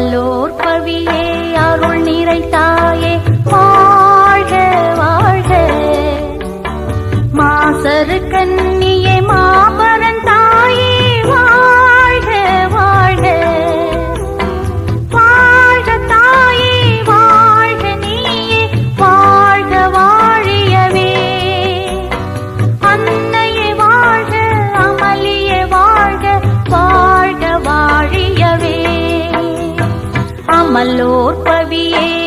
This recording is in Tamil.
அமலோர் பவியே அருள் நிறைத்தாயே வாழ்க வாழ்க. மாசரு கண்ணி வாழ்க வாழியவே அமலோர் பவியே